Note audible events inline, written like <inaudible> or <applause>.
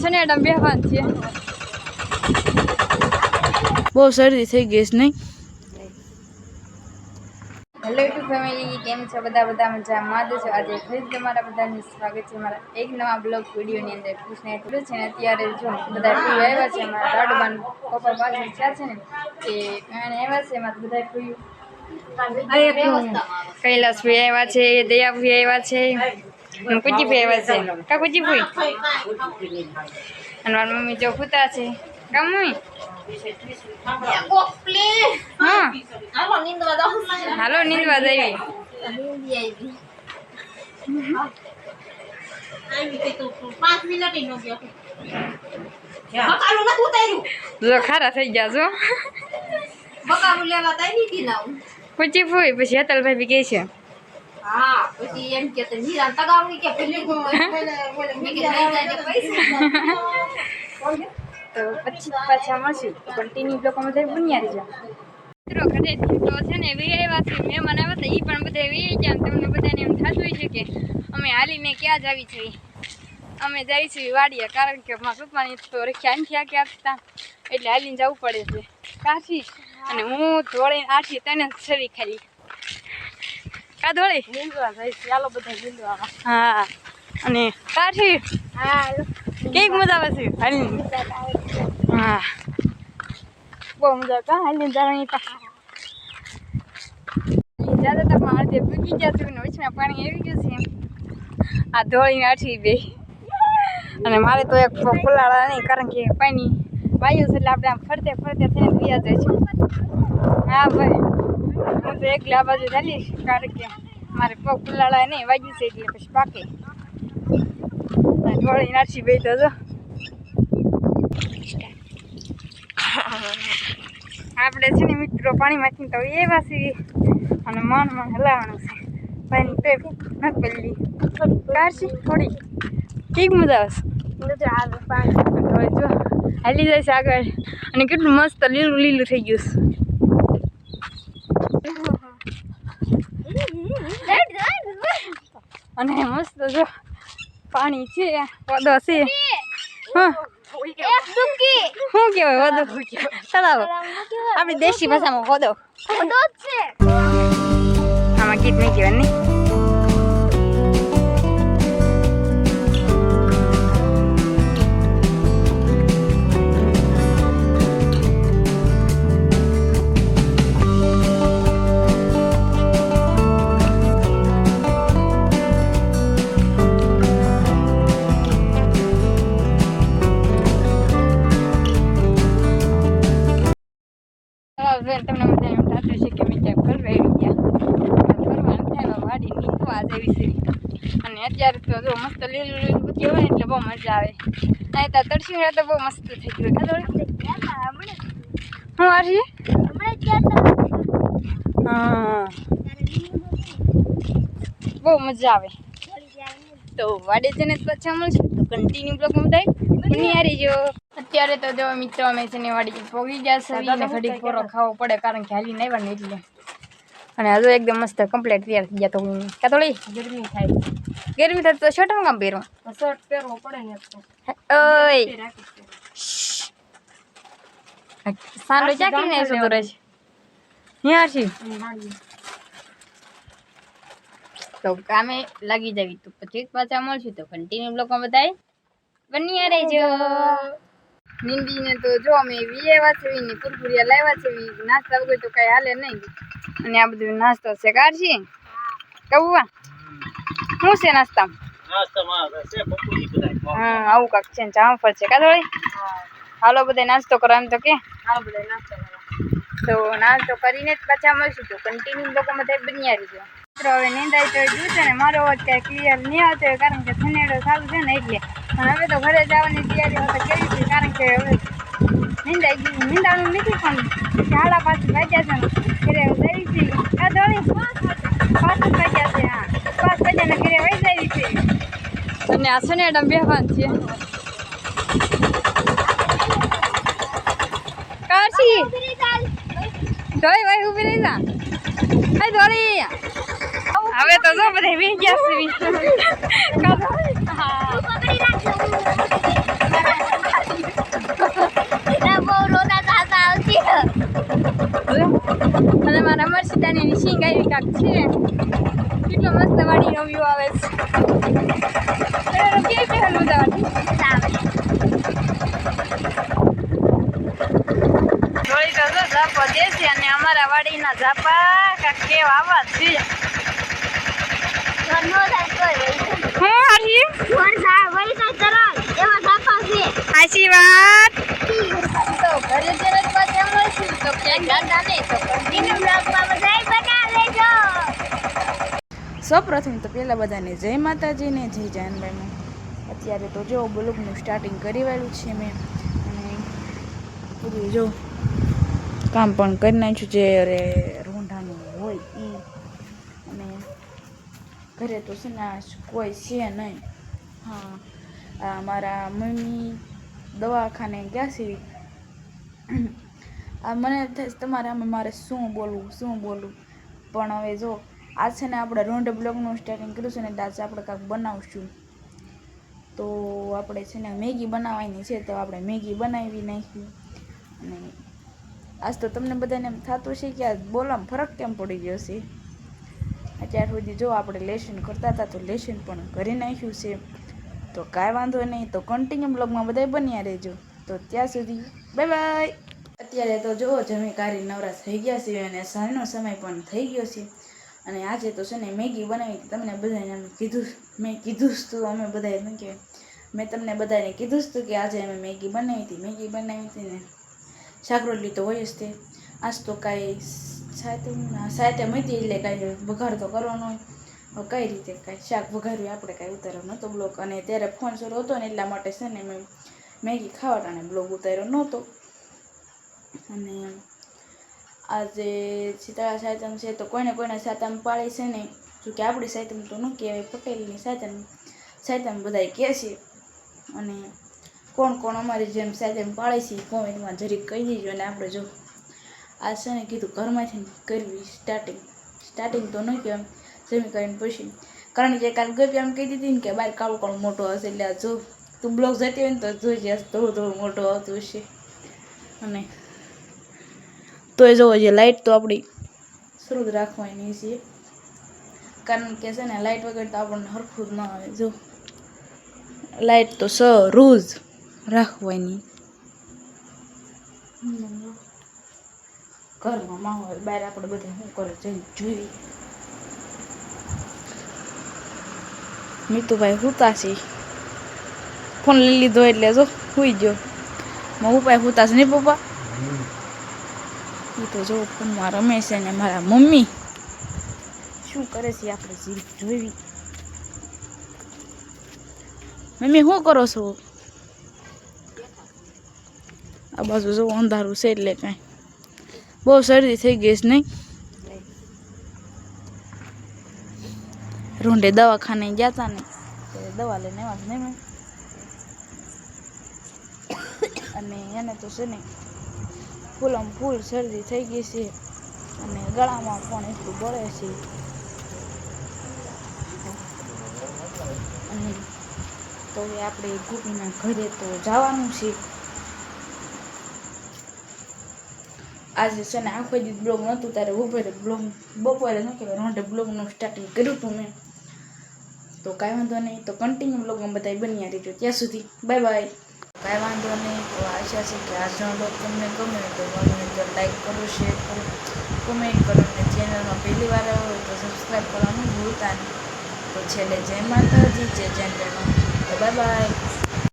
સનેડા બેહવાનું છે? બહુ શરદી થઈ ગઈ છે નહીં? હેલો ટુ ફેમિલી કેમ છો? બધા બધા મજામાં જ છો. આજે ફરી તમારા બધાને સ્વાગત છે મારા એક નવા બ્લોગ વિડીયોની અંદર. કૃષ્ણ એટલું છે ને અત્યારે જો બધા ફ્રી આવ્યા છે મારા લાડુબાન પપ્પા પાસે છે છે ને કે એને આવ્યા છે મારા બધા ફ્રી કૈલાસ ફ્રી આવ્યા છે દયા ફ્રી આવ્યા છે. અને કુજી ફ્રી આવ્યા છે? કા કુજી ફ્રી અને મારી મમ્મી જો ફૂતા છે. કા મમ્મી? હા. હાલો નીંદવા જઈએ જો ખારા થઈ ગયા છો. કુચી ફૂઈ પછી હેતલભાઈ બી કે છે. <laughs> તો પછી પાછા મળશું. કન્ટિન્યુ બ્લોકમાં થઈ બુનિયારી જા મિત્રો ઘરેથી તો છે ને વી આવ્યા છે મહેમાન આવ્યા હતા એ પણ બધા વી ગયા તમને બધાને એમ થતું હોય છે કે અમે હાલીને ક્યાં જ આવી છીએ અમે જઈ છીએ વાડીએ કારણ કે મારા પપ્પાની તો રખ્યા ક્યાં હતા એટલે હાલીને જવું પડે છે. કાશી. અને હું ધોળીને આઠી તને છવી ખાલી કા ધોળી ચાલો બધા નીંદવા હા. અને કાઠી કેક મજા આવે છે? હાલી હા. બહુ મજા આવે. હાલીને જવાની તા. જ્યાદા તક અડધે ભૂગી ગયા છે ને વચમાં પાણી આવી ગયું છે આ ધોળીને આઠી બે. અને મારે તો એક ફુલાળા નહીં કારણ કે પાણી વાયુ છે એટલે આપણે આમ ફરતે ફરતે થઈને વ્યા જાય છે. હા ભાઈ. હું તો એકલી આ બાજુ ચાલીશ કારણ કે મારે પગ ફુલાળા નહીં વાગ્યું છે એટલે પછી પાકે. વળી નાસી બે તો જો આપણે છે ને મિત્રો પાણીમાંથી તો એવા છીએ અને મન મન હલાવવાનું છે. પાણી તો ન પેલી કાઢશી થોડી. ઠીક મજા આવશે હવે જો હાલી જાય છે આગળ. અને કેટલું મસ્ત લીલું લીલું થઈ ગયું છે. અને મસ્ત જો પાણી છે પદો છે. શું કેવાય વદો તળાવ આપણી દેશી ભાષામાં વદો આમાં ગીત નહીં કહેવાય નહીં જેવી છે. અને અત્યારે તો જો મસ્ત લીલું લીલું બધી હોય એટલે બહુ મજા આવે. અહીં તો તરસી તો બહુ મસ્ત થઈ ગયું. હું આરી હા. બહુ મજા આવે. તો વાડે જઈને પાછા મળશું. તો કન્ટિન્યુ બ્લોગ બધાય બની હારી જો અત્યારે તો જો મિત્રો અમે છે ને વાડી પોગી ગયા છે. ઘડી પોરો ખાવો પડે કારણ કે હાલી નહીં ને એટલે. અને હજુ એકદમ મસ્ત કમ્પ્લીટ તૈયાર થઈ ગયા તો હું. કાં તો લઈ? ગરમી થાય. ગરમી થાય તો શર્ટ કામ પહેરો. શર્ટ પહેરવો પડે ને ઓય. સાંડો ચાકરી ને શું કરે છે? ન્યા છે? તો કામે લાગી જવી. તો પછી પાછા મળશું તો કન્ટિન્યુ લોકો બધાય. બની રહેજો. નિંદીને તો જો અમે વિયેવા છે ને કુરકુરિયા લાવ્યા છે નાસ્તા વગર તો કાંઈ હાલે નહીં. અને આ બધું નાસ્તો છે કાઢશી કવું? શું છે નાસ્તા હા આવું કાંક છે જામફળ છે કા થોડી હાલો બધા નાસ્તો કરો એમ તો કે. હાલો બધા નાસ્તો કરો. તો નાસ્તો કરીને જ પાછા મળશું તો કન્ટિન્યુ લોકો બધા બન્યા રહીજો. મિત્રો હવે નિંદાઈ તો ગયું છે ને મારો અવાજ કાંઈ ક્લિયર નહીં આવતો કારણ કે સનેડો ચાલુ છે ને એટલે. પણ હવે તો ઘરે જવાની તૈયારી હવે કરી છે કારણ કે હવે નિંદાઈ ગયું. નિંદાનું નીકળી પણ ઝાડા પાછું વાગ્યા છે ને ઘરે જઈ છે. આ દોડી પાછું વાગ્યા છે હા. પાંચ વાગ્યાના ઘરે વહી જાય છે. અને આ સનેડા બેહવાન છે કાશી! ધોઈ ભાઈ ઊભી રહી જા. તો જો બધા વી ગયા છે વી હા પકડી રાખજો મને મારા મરસીદાની નિશિંગ આવી કાક છે કેટલો મસ્ત વાડીનો વ્યૂ આવે છે અરે કેવી છે હનુદાવાડી જોઈ જજો ઝાપો દેશે અને અમારા વાડીના ઝાપા, કાંક કેવા આવા છે. હું હારી? સાચી વાત. સૌપ્રથમ તો પહેલાં બધાને જય માતાજીને જય જાનભાઈનું અત્યારે તો જો બ્લોગનું સ્ટાર્ટિંગ કરી વાળું છે મેં. અને બધું જો કામ પણ કરી નાખ્યું છે, અરે રોંઢાનું હોય એ અને ઘરે તો છે ને કોઈ છે નહીં. હા મારા મમ્મી દવાખાને ગયા છે. આ મને તમારે મારે શું બોલવું શું બોલવું? પણ હવે જો, આ છે ને આપણે રોન્ડ બ્લોગનું સ્ટાર્ટિંગ કર્યું છે ને આજે આપણે કાંઈક બનાવશું. તો આપણે છે ને મેગી બનાવવાની છે, તો આપણે મેગી બનાવી નાખી. અને આજ તો તમને બધાને એમ થતું છે કે આ બોલવામાં ફરક કેમ પડી ગયો છે? અત્યાર સુધી જો આપણે લેશન કરતા હતા તો લેશન પણ કરી નાખ્યું છે. તો કાંઈ વાંધો નહીં, તો કન્ટિન્યુ બ્લોગમાં બધાય બન્યા રહેજો. તો ત્યાં સુધી બાય બાય અત્યારે તો જો જમી કારી નવરા થઈ ગયા છે અને સાંજનો સમય પણ થઈ ગયો છે. અને આજે તો છે ને મેગી બનાવી હતી. તમને બધાને અમે કીધું, મેં કીધું જ તું, અમે બધાએ કહેવાય મેં તમને બધાને કીધું જ તું કે આજે અમે મેગી બનાવી હતી, મેગી બનાવી હતી ને શાકરોટલી તો હોય જ તે. આજ તો કાંઈ સાથે સાથે મળી એટલે કાંઈ વઘાર તો કરવાનો હોય. કઈ રીતે કાંઈ? શાક વઘાર્યું, આપણે કાંઈ ઉતાર્યો નહોતો બ્લોગ અને ત્યારે ફોન શરૂ હતો ને એટલા માટે છે ને મેં મેગી ખાવા ટાણે બ્લોગ ઉતાર્યો નહોતો. અને આજે શીતળા સાતમ છે તો કોઈને કોઈને સાતમ પાળે છે ને, જો કે આપણી સાતમ તો ન કહેવાય, પટેલની સાતમ. સાતમ બધાય કહે છે. અને કોણ કોણ અમારી જેમ સાતમ પાળે છે કોમેન્ટમાં જરીક કહી દેજો અને આપણે જો આ છે ને કીધું, ઘરમાંથી કરવી સ્ટાર્ટિંગ સ્ટાર્ટિંગ તો નહીં કહેવાય જમી કરીને પછી. કારણ કે કાલ ગપી એમ કહી દીધી ને કે બાર કાળું કાળું મોટો હશે એટલે જો તું બ્લોગ જતી હોય ને તો જોઈ જશ થોડું થોડું મોટો આવતું હશે. અને તોય જોવો જે લાઇટ તો આપણી શરૂ જ રાખવાની છે. કારણ કે છે ને લાઇટ વગર તો આપણને હરખું જ ન આવે, જો. લાઇટ તો શરૂ જ રાખવાની. ઘરમાં માહોલ, બહાર આપણે બધા શું કરે જઈને જોઈ મીતુભાઈ હુતા છે. ફોન લઈ લીધો એટલે જો હુઈ ગયો. મારા ભાઈ હુતા છે નહીં પપ્પા? એ તો જો ફોનમાં રમે છે ને મારા મમ્મી. શું કરે છે આપણે જીવ જોઈ મમ્મી, શું કરો છો? આ બાજુ જો અંધારું છે એટલે કાંઈ. બહુ શરદી થઈ ગઈ છે નહીં? રૂંઢે દવાખાને ગયા હતા ને દવા લઈને આવ્યા છે નહીં અને એને તો છે ને, ફૂલમ ફૂલ શરદી થઈ ગઈ છે અને ગળામાં પણ એટલું બળે છે. અને તો આપણે ગોપીના ઘરે તો જવાનું છે. આજે છે ને આખો દિવસ બ્લોગ નહોતું ત્યારે બપોરે બ્લોગ, બપોરે શું કહેવાય રોંઢે બ્લોગનું સ્ટાર્ટિંગ કર્યું હતું મેં. તો કાંઈ વાંધો નહીં, તો કન્ટિન્યુ બ્લોગમાં બધા બન્યા રહેજો. ત્યાં સુધી બાય બાય કાંઈ વાંધો નહીં, તો આશા છે કે આજનો બ્લોગ તમને ગમે તો ગમે તો લાઈક કરો શેર કરો કોમેન્ટ કરો અને ચેનલમાં પહેલી વાર આવો તો સબસ્ક્રાઈબ કરવાનું ભૂલતા નહીં. તો છેલ્લે જય માતાજી, જય જય તો બાય બાય